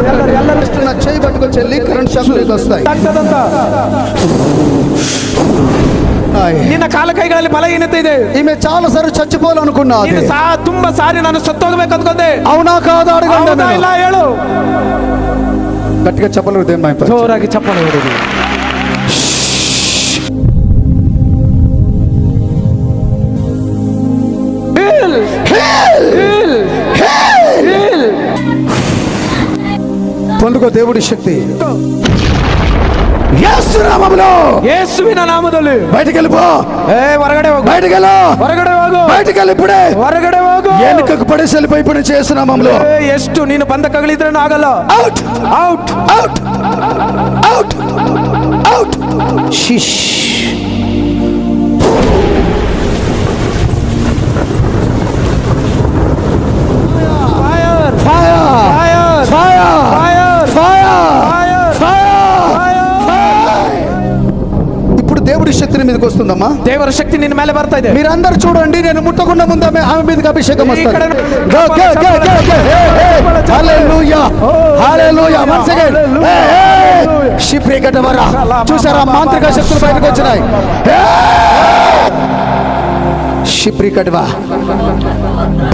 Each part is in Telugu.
ಎಲ್ಲರೂ ಎಲ್ಲರೂ నా చేయి పట్టుకొని చెల్లి కరెంట్ షాక్ మీకు వస్తాయి ಆಗ್ತದಂತ ఆయ్. ನಿನ್ನ ಕಾಲ ಕೈಗಳಲ್ಲಿ ಬಲಹೀನತೆ ಇದೆ ఈమె చాలా సార్లు చచ్చిపోవాలనుకున్నది ನೀನು ಸಾ ತುಂಬಾ ಸಾರಿ ನಾನು ಸತ್ತೋಗ್ಬೇಕು ಅಂದ್ಕೊಂಡೆ అవునా కాదా అడగండి ಹೌದಾ ಇಲ್ಲ నన్ను. ಹೇಳು గట్టిగా చెప్పలేదు దేని మా ಜೋರಾಗಿ ಚಪ್ಪಳೆ ಹೊಡೆದು పొందుకో దేవుడి శక్తి యేసునామములో ಯೇಸುವಿನ ನಾಮದಲ್ಲಿ బయటికి వెళ్ళిపో ಏ ಹೊರಗಡೆ ಹೋಗು బయటికి వెళ్ళు ಹೊರಗಡೆ ಹೋಗು బయటికి వెళ్ళి ఇప్పుడే ಹೊರಗಡೆ ಹೋಗು వెనుకకు పడేసి వెళ్ళిపోయి ఇప్పుడు చేస్తున్నామంలో ಏ, ಎಷ್ಟು ನೀನು ಬಂದ ಕಗಳಿದ್ರೆ ಆಗಲ್ಲ out out out out out షిష్ దేవుడి శక్తిని మీదకి వస్తుందమ్మా దేవుడి శక్తి నేను ಮೇಲೆ పడతాయి ಇದೆ మీరందరూ చూడండి నేను ముట్టకుండా ముందు ఆమె ఆమె మీదకి అభిషేకం వస్తుంది చూసారా మాంత్రిక శక్తులు బయటకు వచ్చినాయి ಶಿಪ್ರಿಕಟ್ವಾ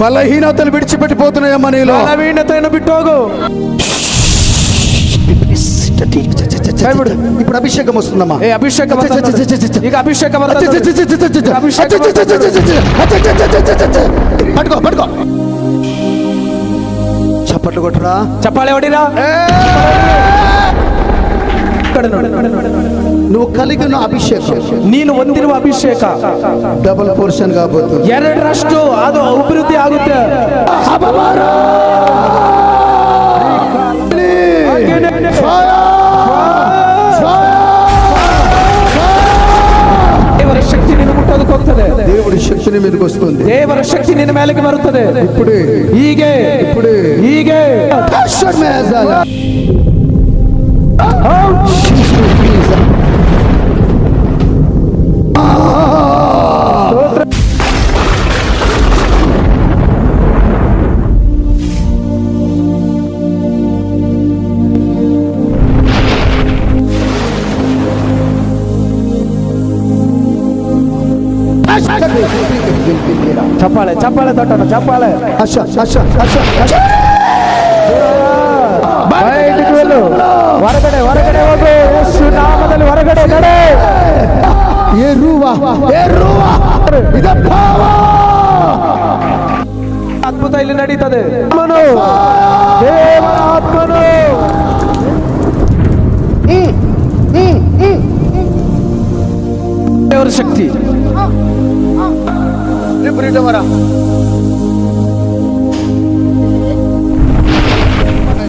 బలహీనతలు విడిచిపెట్టిపోతున్నాయమ్మా నీలో ಬಲವೀಣತೆಯನ್ನು ಬಿಟ್ಟೋಗು ಹೋಗು భయపడు. ఇప్పుడు అభిషేకం వస్తుందమ్మా ಏ ಅಭಿಷೇಕ ಬರ್ತದೆ. ಈಗ ಅಭಿಷೇಕ ಬರ್ತದೆ. ಅಭಿಷೇಕ పట్టుకో పట్టుకో చప్పట్లు కొట్టరా ಚಪ್ಪಾಳೆ ಹೊಡಿರಾ ಕಡೆ ನೋಡು. నువ్వు కలిగి ఉన్న అభిషేకం ನೀನು ಹೊಂದಿರುವ ಅಭಿಷೇಕ డబుల్ పోర్షన్ కాబోతుంది ಎರಡರಷ್ಟು ಅದು ಅಭಿವೃದ್ಧಿ ಆಗುತ್ತೆ దేవుడి శక్తిని మీదకి వస్తుంది ದೇವರ ಶಕ್ತಿ ನಿನ್ನ ಮೇಲೆಗೆ ಬರುತ್ತದೆ ఇప్పుడే ಹೀಗೆ ఇప్పుడే ಹೀಗೆ Passion మేజాల. ಚಪ್ಪಾಳೆ ಚಪ್ಪಾಳೆ ದೊಡ್ಡ ಚಪ್ಪಾಳೆ. ಅಶ ಅಶ ಅಶ ಅಶ ಹೊರಗಡೆ ಹೊರಗಡೆ ಹೋಗು. ನಾಮದಲ್ಲಿ ಹೊರಗಡೆ ನಡೆ. ಅದ್ಭುತ ಇಲ್ಲಿ ನಡೀತದೆ. ಆತ್ಮನು. ದೇವರ ದೇವರ ಶಕ್ತಿ. Hepinize merhaba.